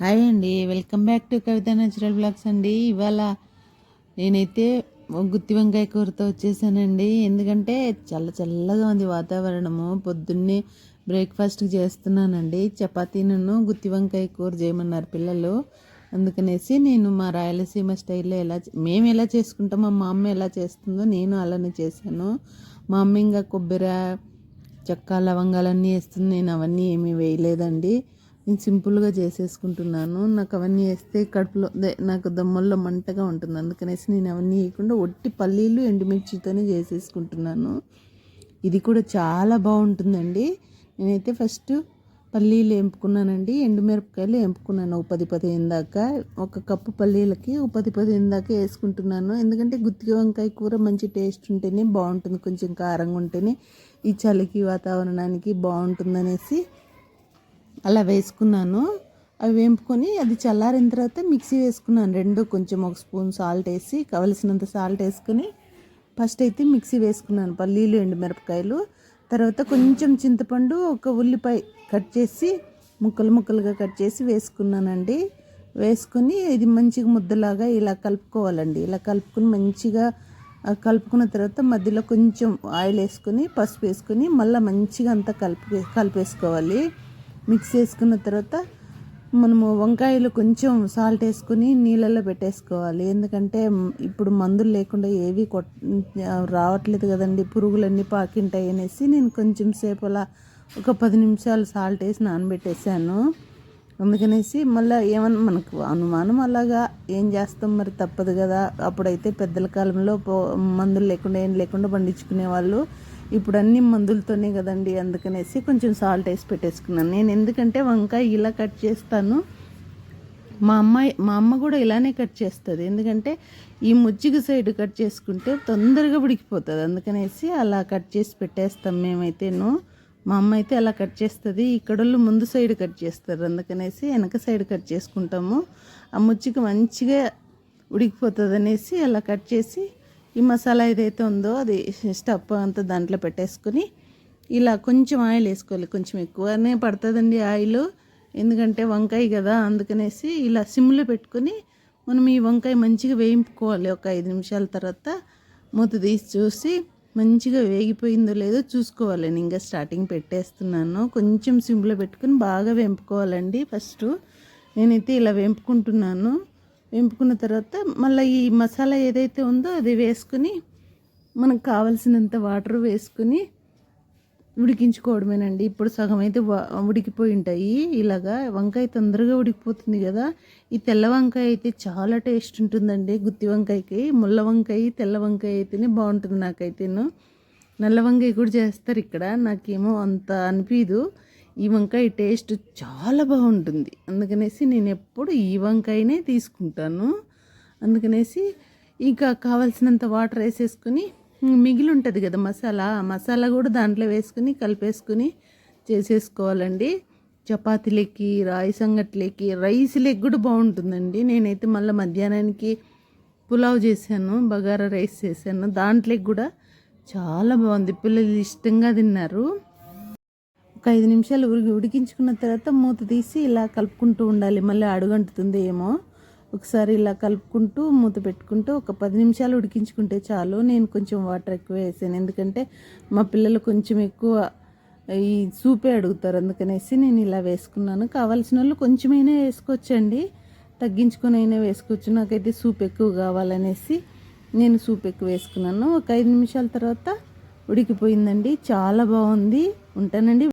Hi అండి. Welcome back to Kavitha natural blogs అండి. ఇవాళ నేనైతే గుత్తి వంకాయ కూరతో వచ్చేసానండి. ఎందుకంటే చల్ల చల్లగా ఉంది వాతావరణము. పొద్దున్నే బ్రేక్ఫాస్ట్ చేస్తున్నానండి. చపాతీను గుత్తి వంకాయ కూర చేయమన్నారు పిల్లలు. అందుకనేసి నేను మా రాయలసీమ స్టైల్లో ఎలా మేము ఎలా చేసుకుంటామో మా అమ్మ ఎలా చేస్తుందో నేను అలానే చేశాను. మా అమ్మ ఇంకా కొబ్బరి చెక్క లవంగాలన్నీ వేస్తుంది. నేను అవన్నీ ఏమీ వేయలేదండి. నేను సింపుల్గా చేసేసుకుంటున్నాను. నాకు అవన్నీ వేస్తే కడుపులో నాకు దమ్మల్లో మంటగా ఉంటుంది. అందుకనేసి నేను అవన్నీ వేయకుండా ఒట్టి పల్లీలు ఎండుమిర్చితోనే చేసేసుకుంటున్నాను. ఇది కూడా చాలా బాగుంటుందండి. నేనైతే ఫస్ట్ పల్లీలు ఎంపుకున్నానండి. ఎండుమిరపకాయలు ఎంపుకున్నాను ఒక పది పదిహేను దాకా. ఒక కప్పు పల్లీలకి ఒక పది పదిహేను దాకా వేసుకుంటున్నాను. ఎందుకంటే గుత్తి వంకాయ కూర మంచి టేస్ట్ ఉంటేనే బాగుంటుంది. కొంచెం కారంగా ఉంటేనే ఈ చలికి వాతావరణానికి బాగుంటుందనేసి అలా వేసుకున్నాను. అవి వేంపుకొని అది చల్లారిన తర్వాత మిక్సీ వేసుకున్నాను. రెండు కొంచెం ఒక స్పూన్ సాల్ట్ వేసి కావలసినంత సాల్ట్ వేసుకొని ఫస్ట్ అయితే మిక్సీ వేసుకున్నాను. పల్లీలు ఎండుమిరపకాయలు తర్వాత కొంచెం చింతపండు ఒక ఉల్లిపాయ కట్ చేసి ముక్కలు ముక్కలుగా కట్ చేసి వేసుకున్నానండి. వేసుకొని ఇది మంచిగా ముద్దలాగా ఇలా కలుపుకోవాలండి. ఇలా కలుపుకొని మంచిగా కలుపుకున్న తర్వాత మధ్యలో కొంచెం ఆయిల్ వేసుకొని పసుపు వేసుకొని మళ్ళీ మంచిగా అంతా కలిపి కలిపేసుకోవాలి. మిక్స్ చేసుకున్న తర్వాత మనము వంకాయలు కొంచెం సాల్ట్ వేసుకుని నీళ్ళల్లో పెట్టేసుకోవాలి. ఎందుకంటే ఇప్పుడు మందులు లేకుండా ఏవి కొట్ రావట్లేదు కదండి. పురుగులన్నీ పాకింటాయి అనేసి నేను కొంచెం సేపు అలా ఒక పది నిమిషాలు సాల్ట్ వేసి నానబెట్టేసాను అందుకనేసి మళ్ళీ ఏమన్నా మనకు అనుమానం అలాగా ఏం చేస్తాం మరి తప్పదు కదా. అప్పుడైతే పెద్దల కాలంలో మందులు లేకుండా ఏం లేకుండా పండించుకునే వాళ్ళు ఇప్పుడు అన్ని మందులతోనే కదండి అందుకనేసి కొంచెం సాల్ట్ వేసి పెట్టేసుకున్నాను. నేను ఎందుకంటే వంకాయ ఇలా కట్ చేస్తాను. మా అమ్మాయి మా అమ్మ కూడా ఇలానే కట్ చేస్తుంది. ఎందుకంటే ఈ ముజ్జిగ సైడ్ కట్ చేసుకుంటే తొందరగా ఉడికిపోతుంది. అందుకనేసి అలా కట్ చేసి పెట్టేస్తాం మేమైతేను. మా అమ్మ అయితే అలా కట్ చేస్తుంది. ఇక్కడోళ్ళు ముందు సైడ్ కట్ చేస్తారు. అందుకనేసి వెనక సైడ్ కట్ చేసుకుంటాము. ఆ ముచ్చిక మంచిగా ఉడికిపోతుంది అనేసి అలా కట్ చేసి ఈ మసాలా ఏదైతే ఉందో అది స్టఫ్ అంతా దాంట్లో పెట్టేసుకొని ఇలా కొంచెం ఆయిల్ వేసుకోవాలి. కొంచెం ఎక్కువనే పడుతుందండి ఆయిల్. ఎందుకంటే వంకాయ కదా అందుకనేసి ఇలా సిమ్లో పెట్టుకొని మనం ఈ వంకాయ మంచిగా వేయింపుకోవాలి. ఒక ఐదు నిమిషాల తర్వాత మూత తీసి చూసి మంచిగా వేగిపోయిందో లేదో చూసుకోవాలి. నేను ఇంకా స్టార్టింగ్ పెట్టేస్తున్నాను. కొంచెం సిమ్లో పెట్టుకుని బాగా వేంపుకోవాలండి ఫస్ట్. నేనైతే ఇలా వేంపుకుంటున్నాను వేంపుకున్న తర్వాత మళ్ళీ ఈ మసాలా ఏదైతే ఉందో అది వేసుకుని మనకు కావలసినంత వాటర్ వేసుకుని ఉడికించుకోవడమేనండి. ఇప్పుడు సగం అయితే ఉడికిపోయి ఉంటాయి. ఇలాగా వంకాయ తొందరగా ఉడికిపోతుంది కదా. ఈ తెల్ల వంకాయ అయితే చాలా టేస్ట్ ఉంటుందండి గుత్తి వంకాయకి. ముళ్ళ వంకాయ తెల్ల వంకాయ అయితేనే బాగుంటుంది నాకైతేను. నల్ల వంకాయ కూడా చేస్తారు ఇక్కడ. నాకేమో అంత అనిపించదు ఈ వంకాయ టేస్ట్ చాలా బాగుంటుంది. అందుకనేసి నేను ఎప్పుడు ఈ వంకాయనే తీసుకుంటాను. అందుకనేసి ఇంకా కావాల్సినంత వాటర్ వేసేసుకొని మిగిలి ఉంటుంది కదా మసాలా మసాలా కూడా దాంట్లో వేసుకుని కలిపేసుకుని చేసేసుకోవాలండి. చపాతీలకి రాయి సంగట్లకి రైస్లకి కూడా బాగుంటుందండి. నేనైతే మళ్ళీ మధ్యాహ్నానికి పులావ్ చేశాను బగారా రైస్ చేశాను. దాంట్లోకి కూడా చాలా బాగుంది. పిల్లలు ఇష్టంగా తిన్నారు. ఒక ఐదు నిమిషాలు ఉడికి ఉడికించుకున్న తర్వాత మూత తీసి ఇలా కలుపుకుంటూ ఉండాలి. మళ్ళీ అడుగంటుతుంది ఏమో. ఒకసారి ఇలా కలుపుకుంటూ మూత పెట్టుకుంటూ ఒక పది నిమిషాలు ఉడికించుకుంటే చాలు. నేను కొంచెం వాటర్ ఎక్కువ వేసాను. ఎందుకంటే మా పిల్లలు కొంచెం ఎక్కువ ఈ సూపే అడుగుతారు. అందుకనేసి నేను ఇలా వేసుకున్నాను. కావాల్సిన వాళ్ళు కొంచెమైనా వేసుకోవచ్చండి. తగ్గించుకొని అయినా వేసుకోవచ్చు. నాకైతే సూప్ ఎక్కువ కావాలనేసి నేను సూప్ ఎక్కువ వేసుకున్నాను. ఒక ఐదు నిమిషాల తర్వాత ఉడికిపోయిందండి. చాలా బాగుంది. ఉంటానండి.